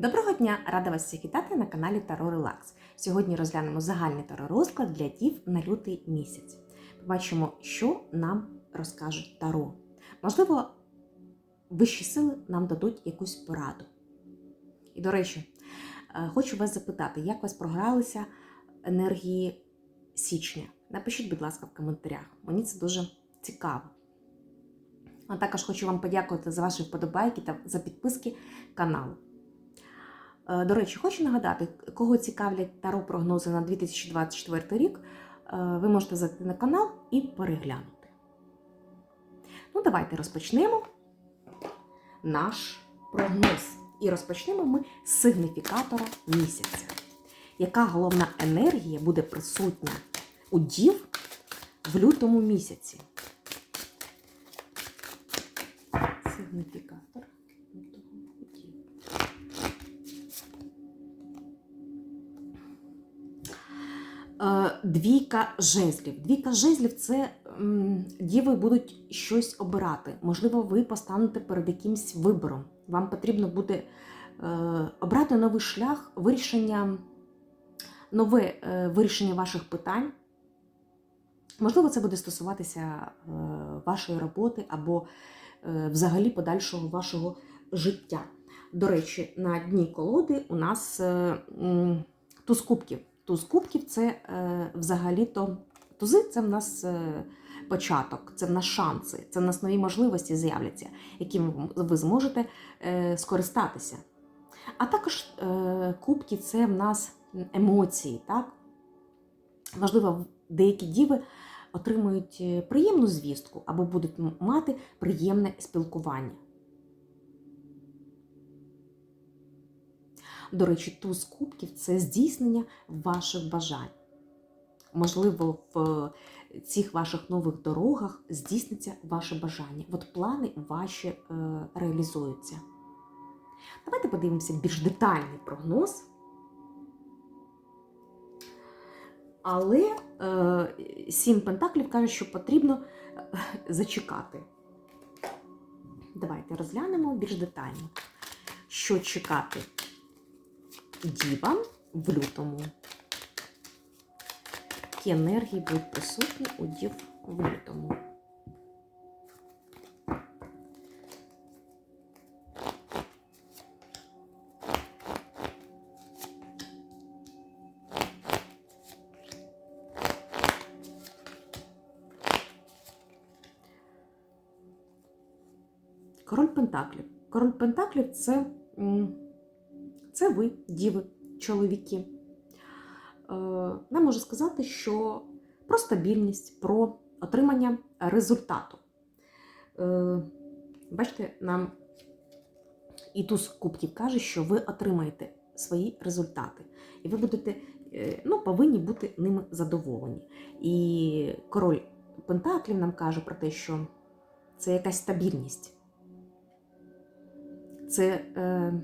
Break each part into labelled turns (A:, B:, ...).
A: Доброго дня! Рада вас всіх вітати на каналі Таро Релакс. Сьогодні розглянемо загальний таро розклад для дів на лютий місяць. Побачимо, що нам розкажуть Таро. Можливо, вищі сили нам дадуть якусь пораду. І, до речі, е, хочу вас запитати, як вас програлися енергії січня? Напишіть, будь ласка, в коментарях. Мені це дуже цікаво. А також хочу вам подякувати за ваші вподобайки та за підписки каналу. Е, До речі, хочу нагадати, кого цікавлять таро прогнози на 2024 рік, е, ви можете зайти на канал і переглянути. Ну, давайте розпочнемо наш прогноз. І розпочнемо ми з сигніфікатора місяця. Яка головна енергія буде присутня у дів в лютому місяці? Сигніфікатор Двійка жезлів. Двійка жезлів це діви будуть щось обирати. Можливо, ви постанете перед якимсь вибором. Вам потрібно буде е, обрати новий шлях вирішення, нове е, вирішення ваших питань. Можливо, це буде стосуватися е, вашої роботи або взагалі подальшого вашого життя. До речі, на дні колоди у нас туз кубків. Туз кубків це е, взагалі-то тузи це в нас е, початок, це в нас шанси, це в нас нові можливості з'являться, якими ви зможете е, скористатися. А також кубки це в нас емоції. так? Можливо, деякі діви отримують приємну звістку або будуть мати приємне спілкування. До речі, туз кубків це здійснення ваших бажань. Можливо, в цих ваших нових дорогах здійсниться ваше бажання. От плани ваші е, реалізуються. Давайте подивимося більш детальний прогноз. Але е, сім пентаклів каже, що потрібно е, зачекати. Давайте розглянемо більш детально, що чекати дівам в лютому. Які енергії будуть присутні у дів в лютому. Король Пентаклів. Король Пентаклів це, це ви, діви, чоловіки. Е, Нам можу сказати, що про стабільність, про отримання результату. Е, Бачите, нам і туз кубків каже, що ви отримаєте свої результати. І ви будете, е, ну, повинні бути ними задоволені. І король Пентаклів нам каже про те, що це якась стабільність. Це е,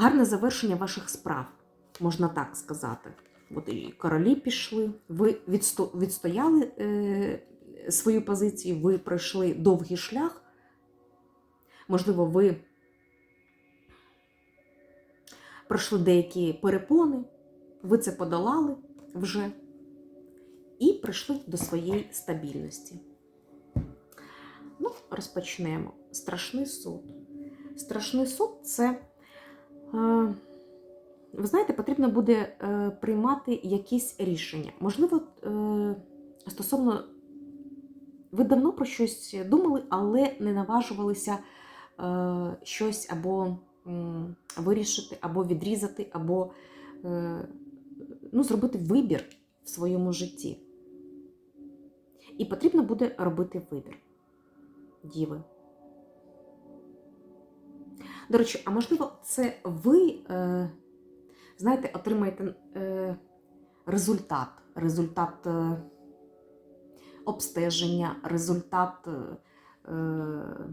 A: гарне завершення ваших справ, можна так сказати. От і королі пішли, ви відсто, відстояли е, свою позицію, ви пройшли довгий шлях. Можливо, ви пройшли деякі перепони, ви це подолали вже і прийшли до своєї стабільності. Ну, розпочнемо. Страшний суд. Страшний суд це, ви знаєте, потрібно буде е, приймати якісь рішення. Можливо, е, стосовно, ви давно про щось думали, але не наважувалися е, щось або вирішити, або відрізати, або ну, зробити вибір в своєму житті. І потрібно буде робити вибір. Діви. До речі, а можливо, це ви, е, знаєте, отримаєте е, результат, результат е, обстеження, результат е, е,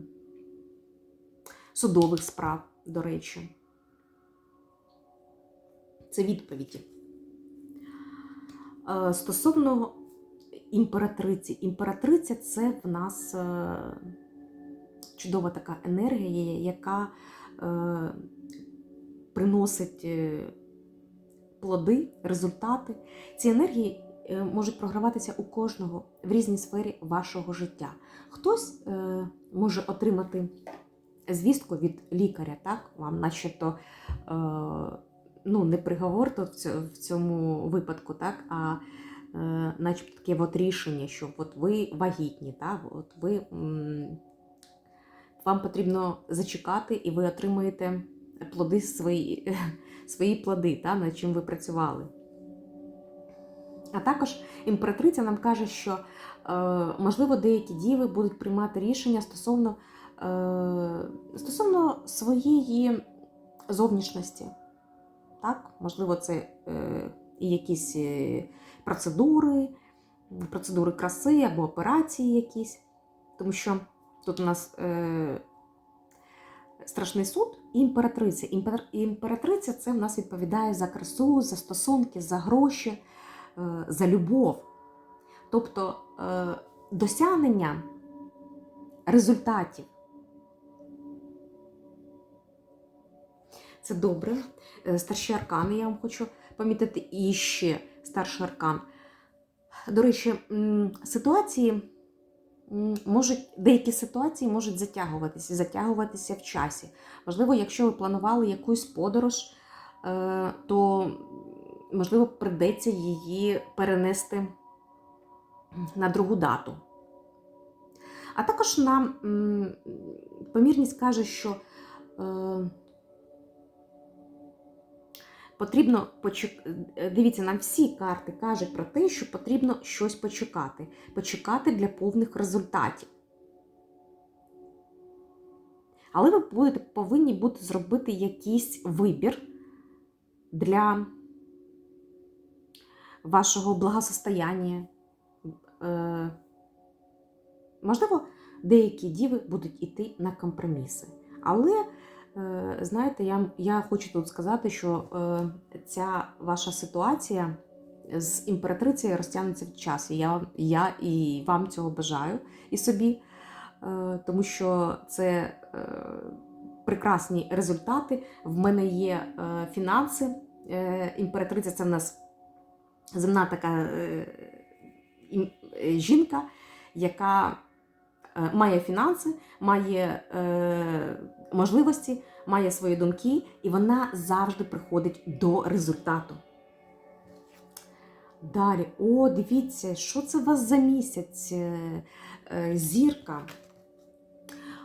A: судових справ, до речі. Це відповіді. Е, стосовно імператриці. Імператриця це в нас е, чудова така енергія, яка приносить е, плоди, результати. Ці енергії е, можуть програватися у кожного в різній сфері вашого життя. Хтось е, може отримати звістку від лікаря, так? Вам начебто е, ну, не приговор то в цьому випадку, так? а е, начебто таке от рішення, що от ви вагітні, так? От ви, вам потрібно зачекати, і ви отримаєте плоди свої, свої плоди, так? над чим ви працювали. А також імператриця нам каже, що е, можливо деякі діви будуть приймати рішення стосовно, е, стосовно своєї зовнішності. Так? Можливо, це е, і якісь процедури, процедури краси або операції якісь. Тому що тут у нас е, страшний суд і імператриця. Імпер, імператриця це в нас відповідає за красу, за стосунки, за гроші, е, за любов. Тобто е, досягнення результатів. Це добре. Е, Старші аркани я вам хочу помітити. І ще старший аркан. До речі, ситуації можуть, деякі ситуації можуть затягуватися, затягуватися в часі. Можливо, якщо ви планували якусь подорож, е, то можливо придеться її перенести на другу дату. А також нам помірність каже, що е, потрібно почекати. Дивіться, нам всі карти кажуть про те, що потрібно щось почекати. Почекати для повних результатів. Але ви будете повинні бути зробити якийсь вибір для вашого благосостояння. Е, можливо, деякі діви будуть йти на компроміси. Але, знаєте, я, я хочу тут сказати, що е, ця ваша ситуація з імператрицею розтягнеться в часі. Я, я і вам цього бажаю і собі, е, тому що це е, прекрасні результати. В мене є е, фінанси. Е, імператриця це в нас земна така е, е, жінка, яка е, має фінанси, має е, можливості, має свої думки, і вона завжди приходить до результату. Далі, о, дивіться, що це у вас за місяць? Е, е, Зірка.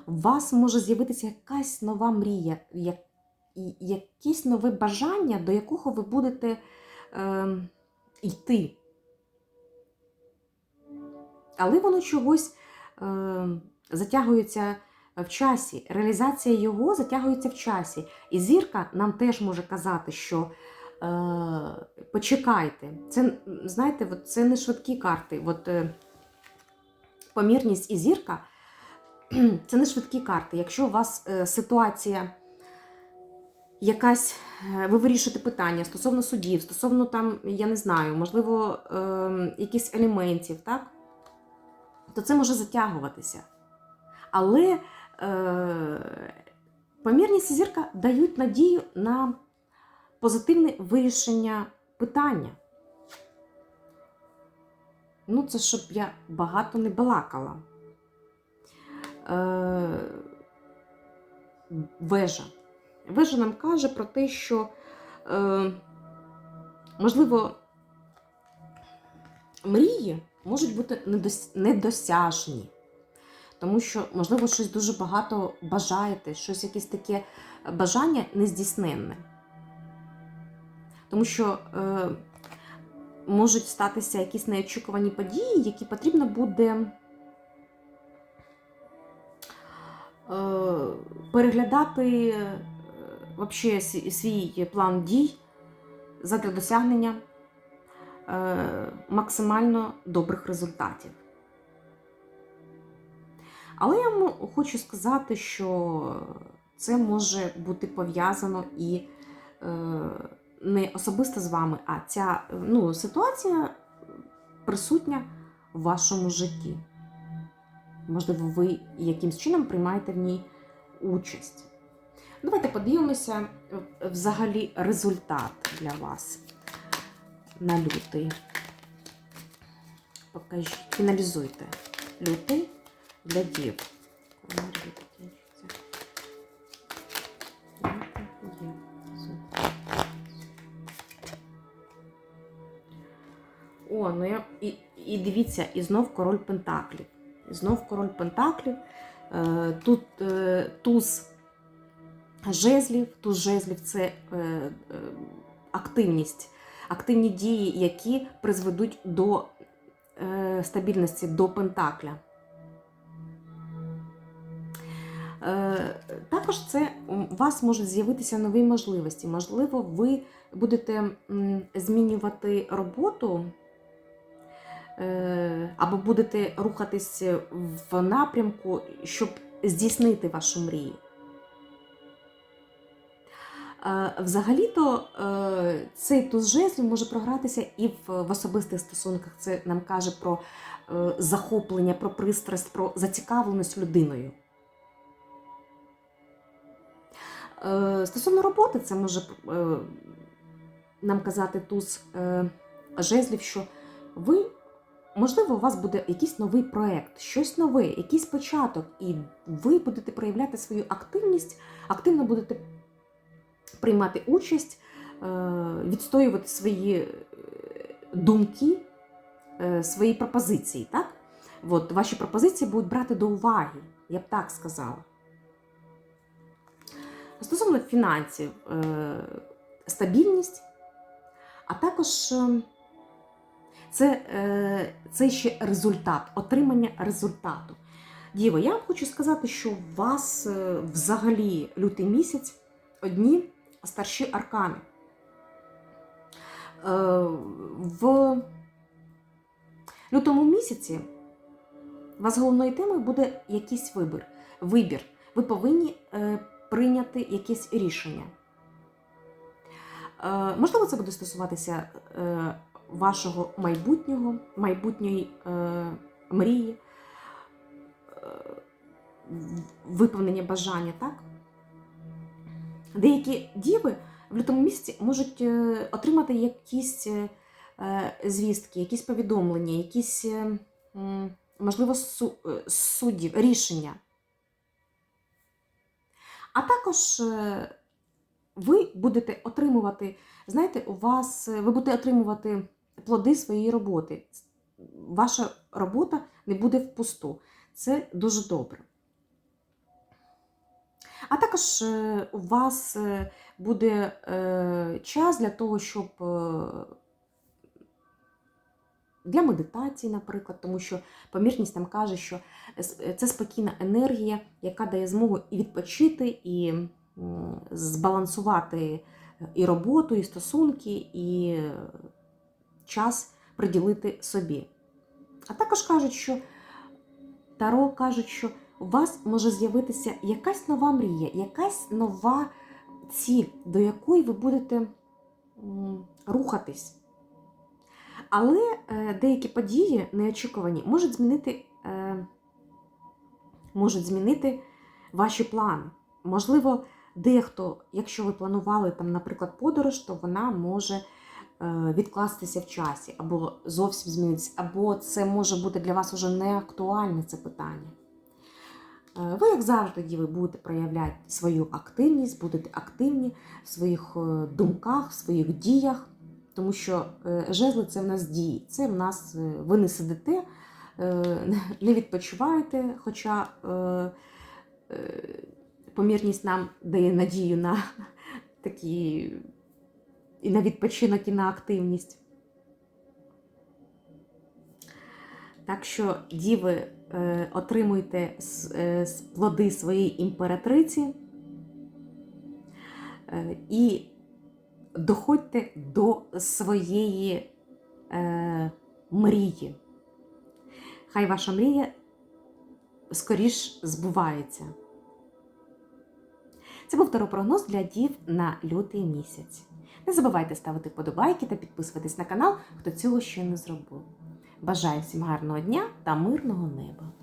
A: У вас може з'явитися якась нова мрія, як, якесь нове бажання, до якого ви будете е, йти. Але воно чогось е, затягується в часі. Реалізація його затягується в часі. І зірка нам теж може казати, що е, почекайте. Це, знаєте, от це не швидкі карти. От, е, помірність і зірка це не швидкі карти. Якщо у вас е, ситуація якась, е, ви вирішуєте питання стосовно судів, стосовно там, я не знаю, можливо, е, якихось елементів, так? то це може затягуватися. Але помірність і зірка дають надію на позитивне вирішення питання. Ну, це щоб я багато не балакала. Е, вежа. Вежа нам каже про те, що, е, можливо, мрії можуть бути недосяжні. Тому що, можливо, щось дуже багато бажаєте, щось якесь таке бажання нездійсненне. Тому що е, можуть статися якісь неочікувані події, які потрібно буде е, переглядати е, вообще свій- план дій задля досягнення е, максимально добрих результатів. Але я хочу сказати, що це може бути пов'язано і е, не особисто з вами, а ця ну, ситуація присутня в вашому житті. Можливо, ви якимсь чином приймаєте в ній участь. Давайте подивимося е, взагалі результат для вас на лютий. Покажіть, фіналізуйте лютий для дів. О, ну я і, і дивіться, і знов король Пентаклів. І знов король Пентаклів. Е, тут е, туз жезлів. Туз жезлів це е, активність, активні дії, які призведуть до стабільності, до Пентакля. Також це у вас можуть з'явитися нові можливості. Можливо, ви будете змінювати роботу е, або будете рухатись в напрямку, щоб здійснити вашу мрію. Е, Взагалі-то е, цей туз жезлів може програтися і в, особистих стосунках. Це нам каже про е, захоплення, про пристрасть, про зацікавленість людиною. Стосовно роботи, це може е, нам казати туз е, жезлів, що ви, можливо, у вас буде якийсь новий проєкт, щось нове, якийсь початок, і ви будете проявляти свою активність, активно будете приймати участь, е, відстоювати свої е, думки, е, свої пропозиції. Так? От, ваші пропозиції будуть брати до уваги, я б так сказала. Стосовно фінансів, е, стабільність, а також е, це, е, це ще результат, отримання результату. Діво, я вам хочу сказати, що у вас взагалі лютий місяць одні старші аркани. В лютому місяці у вас головною темою буде якийсь вибір. вибір. Ви повинні прийняти якесь рішення. Е, Можливо, це буде стосуватися е, вашого майбутнього, майбутньої е, мрії, виповнення бажання, так? Деякі діви в лютому місяці можуть отримати якісь звістки, якісь повідомлення, якісь, можливо, су- суддів, рішення. А також е, ви будете отримувати, знаєте, у вас е, ви будете отримувати плоди своєї роботи. Ваша робота не буде впусту. Це дуже добре. А також е, у вас буде час для того, щоб для медитації, наприклад, тому що помірність нам каже, що це спокійна енергія, яка дає змогу і відпочити, і збалансувати і роботу, і стосунки, і е, час приділити собі. А також кажуть, що Таро кажуть, що у вас може з'явитися якась нова мрія, якась нова ціль, до якої ви будете рухатись. Але е, деякі події неочікувані можуть змінити, е, можуть змінити ваші плани. Можливо, дехто, якщо ви планували там, наприклад, подорож, то вона може е, відкластися в часі, або зовсім змінитися, або це може бути для вас уже не актуальне це питання. Ви, як завжди, діви, будете проявляти свою активність, будете активні в своїх думках, в своїх діях, тому що е, жезли це в нас дії. Це в нас е, ви не сидите, е, не відпочиваєте, хоча помірність нам дає надію на такі і на відпочинок, і на активність. Так що, діви, отримуйте плоди своєї імператриці і доходьте до своєї е, мрії. Хай ваша мрія скоріш збувається. Це був таропрогноз для дів на лютий місяць. Не забувайте ставити подобайки та підписуватись на канал, хто цього ще не зробив. Бажаю всім гарного дня та мирного неба!